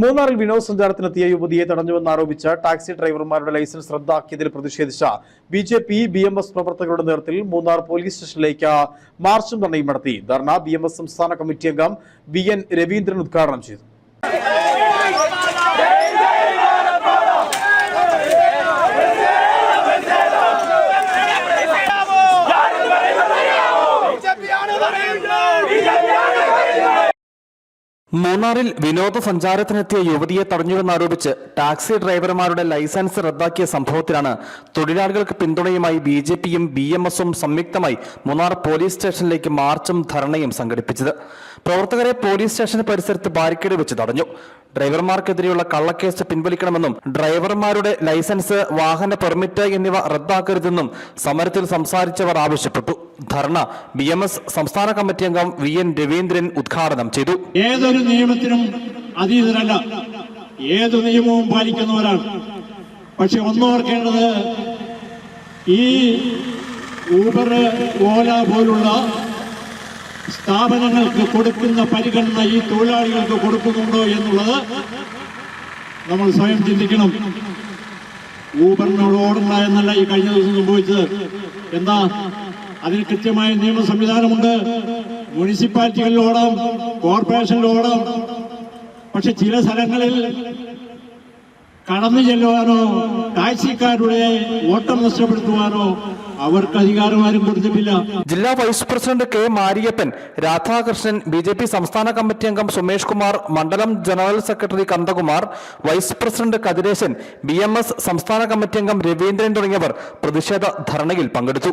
മൂന്നാറിൽ വിനോദസഞ്ചാരത്തിനെത്തിയ യുവതിയെ തടഞ്ഞുവെന്നാരോപിച്ച് taxi ഡ്രൈവർമാരുടെ licence റദ്ദാക്കിയതിൽ പ്രതിഷേധിച്ച B J P B M S പ്രവർത്തകരുടെ നേതൃത്വത്തിൽ മൂന്നാർ പോലീസ് സ്റ്റേഷനിലേക്ക് മാർച്ചും ധർണയും നടത്തി. ധർണ ബി എം എസ് സംസ്ഥാന കമ്മിറ്റി അംഗം വി എൻ രവീന്ദ്രൻ ഉദ്ഘാടനം ചെയ്തു. മൂന്നാറിൽ വിനോദസഞ്ചാരത്തിനെത്തിയ യുവതിയെ തടഞ്ഞുവെന്നാരോപിച്ച് ടാക്സി ഡ്രൈവർമാരുടെ ലൈസൻസ് റദ്ദാക്കിയ സംഭവത്തിലാണ് തൊഴിലാളികൾക്ക് പിന്തുണയുമായി ബി ജെ പിയും ബി എം എസും സംയുക്തമായി മൂന്നാർ പോലീസ് സ്റ്റേഷനിലേക്ക് മാർച്ചും ധർണയും സംഘടിപ്പിച്ചത്. പ്രവർത്തകരെ പോലീസ് സ്റ്റേഷൻ പരിസരത്ത് ബാരിക്കേഡ് വെച്ച് തടഞ്ഞു. ഡ്രൈവർമാർക്കെതിരെയുള്ള കള്ളക്കേസ് പിൻവലിക്കണമെന്നും ഡ്രൈവർമാരുടെ ലൈസൻസ് വാഹന പെർമിറ്റ് എന്നിവ റദ്ദാക്കരുതെന്നും സമരത്തിൽ സംസാരിച്ചവർ ആവശ്യപ്പെട്ടു. ധർണ ബി എം എസ് സംസ്ഥാന കമ്മിറ്റി അംഗം വി എൻ രവീന്ദ്രൻ ഉദ്ഘാടനം ചെയ്തു. ഏതൊരു നിയമത്തിനും അതീതരല്ല. ഏത് നിയമവും പാലിക്കുന്നവരാണ്. പക്ഷെ ഒന്നോർക്കേണ്ടത് ഈ ഊബർ ഓല പോലുള്ള സ്ഥാപനങ്ങൾക്ക് കൊടുക്കുന്ന പരിഗണന ഈ തൊഴിലാളികൾക്ക് കൊടുക്കുന്നുണ്ടോ എന്നുള്ളത് നമ്മൾ സ്വയം ചിന്തിക്കണം. ഊബറിനോട് ഓടണ്ട എന്നല്ല ഈ കഴിഞ്ഞ ദിവസം സംഭവിച്ചത്. എന്താ? അതിന് കൃത്യമായ നിയമ സംവിധാനമുണ്ട്. മുനിസിപ്പാലിറ്റികളിലോടാം കോർപ്പറേഷനിലോടാം പക്ഷെ ചില സ്ഥലങ്ങളിൽ കടന്നു ചെല്ലുവാനോ ടാക്സിക്കാരുടെ ഓട്ടം നഷ്ടപ്പെടുത്തുവാനോ അവർക്ക് അധികാരം ആരും കൊടുത്തിട്ടില്ല. ജില്ലാ vice president K Mariyappan Radhakrishnan B J P സംസ്ഥാന കമ്മിറ്റി അംഗം സുമേഷ് കുമാർ മണ്ഡലം general secretary Kandakumar vice president Kathiresan B സംസ്ഥാന കമ്മിറ്റി അംഗം രവീന്ദ്രൻ തുടങ്ങിയവർ പ്രതിഷേധ ധർണയിൽ പങ്കെടുത്തു.